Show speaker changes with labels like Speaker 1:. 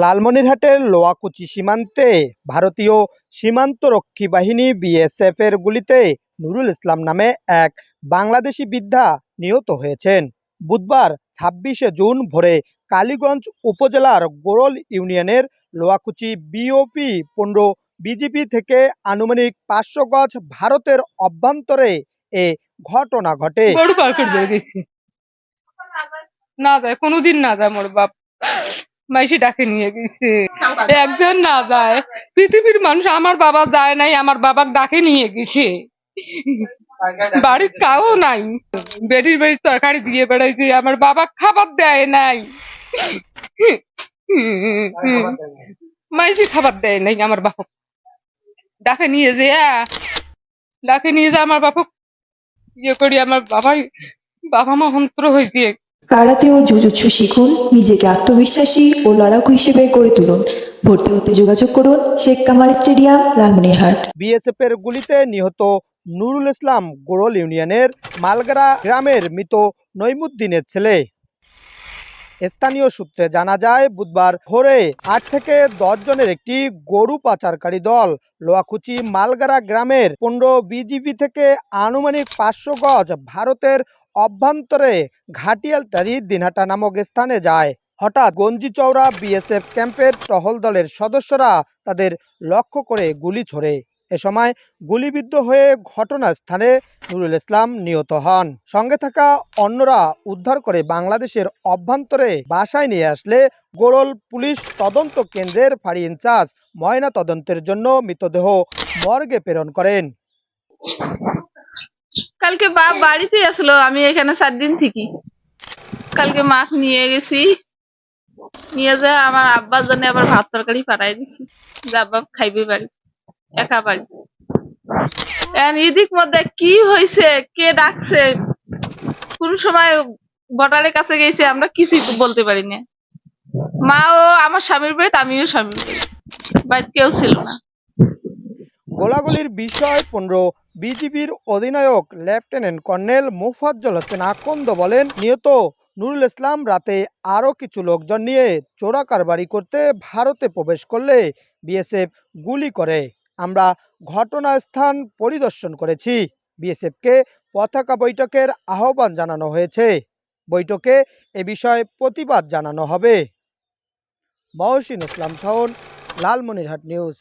Speaker 1: লালমনিরহাটের লোয়াকুচি সীমান্তে ভারতীয় সীমান্তরক্ষী বাহিনী বিএসএফ এর গুলিতে নুরুল ইসলাম নামে এক বাংলাদেশি বৃদ্ধা নিহত হয়েছেন। বুধবার ছাব্বিশে জুন ভোরে কালীগঞ্জ উপজেলার গোরল ইউনিয়নের লোয়াকুচি বিওপি পনেরো বিজিপি থেকে আনুমানিক পাঁচশো গজ ভারতের অভ্যন্তরে এ ঘটনা ঘটে।
Speaker 2: না যায় কোনোদিন না যায় মোর বাপ মাইসি ডাকে নিয়ে গেছে। একজন না যায় পৃথিবীর মানুষ আমার বাবা যায় নাই আমার বাবার ডাকে নিয়ে গেছে। বাড়ির কাউ নাই। বেটির বেটির তরকারি দিয়ে বেড়াইছে আমার বাবা খাবার দেয় নাই। মাইসি খাবার দেয় নাই আমার বাবা ডাকে নিয়ে যে ডাকে নিয়ে যা আমার বাবা ইয়ে করি আমার বাবাই বাবা মা অন্তর হয়েছে।
Speaker 3: কারাতে ও জুজুৎসু শিখুন নিজেকে আত্মবিশ্বাসী ও লড়াকু হিসেবে গড়ে তুলুন। ভর্তি হতে যোগাযোগ করুন শেখ কামাল স্টেডিয়াম লালমনিরহাট।
Speaker 1: বিএসএফ এর গুলিতে নিহত নুরুল ইসলাম গোরল ইউনিয়নের মালগারা গ্রামের মৃত নইমুদ্দিনের ছেলে। স্থানীয় সূত্রে জানা যায়, বুধবার ভোরে আট থেকে দশ জনের একটি গরু পাচারকারী দল লোয়াকুচি মালগারা গ্রামের পনেরো বিজিবি থেকে আনুমানিক পাঁচশো গজ ভারতের অভ্যন্তরে ঘাটিয়ালতারি দিনহাটা নামক স্থানে যায়। হঠাৎ গঞ্জি চৌড়া বিএসএফ ক্যাম্পের টহল দলের সদস্যরা তাদের লক্ষ্য করে গুলি ছোড়ে। এ সময় গুলিবিদ্ধ হয়ে ঘটনাস্থানে নুরুল ইসলাম নিহত হন। সঙ্গে থাকা অন্যরা উদ্ধার করে বাংলাদেশের অভ্যন্তরে বাসায় নিয়ে আসলে গোড়ল পুলিশ তদন্ত কেন্দ্রের ফাঁড়ি ইনচার্জ ময়না তদন্তের জন্য মৃতদেহ মর্গে প্রেরণ করেন।
Speaker 4: কালকে বাপ বাড়িতে আসলো, আমি এখানে সাত দিন থেকে। কালকে মাছ নিয়ে গেছি। নিয়ে যা আমার আব্বার জন্য আবার ভাত তরকারি পাঠাই দিছি। যা বাপ খাইবে বাড়ি একা এদিক মধ্যে কি হয়েছে কে ডাকছে, কোন সময় বর্ডারের কাছে গেছে, আমরা কিছুই বলতে পারি না মা ও আমার স্বামীর বাড়িতে, আমিও স্বামীর বাড়ি বাড়িতে কেউ ছিল না।
Speaker 1: গোলাগুলির বিষয় পনেরো, বিজিবির অধিনায়ক লেফটেন্যান্ট কর্নেল মুফাজ্জল হোসেন আকন্দ বলেন, নিহত নুরুল ইসলাম রাতে আরও কিছু লোকজন নিয়ে চোরা কারবারি করতে ভারতে প্রবেশ করলে বিএসএফ গুলি করে। আমরা ঘটনাস্থান পরিদর্শন করেছি। বিএসএফকে পতাকা বৈঠকের আহ্বান জানানো হয়েছে। বৈঠকে এ বিষয়ে প্রতিবাদ জানানো হবে। মহসিন ইসলাম শাওন, লালমনিরহাট নিউজ।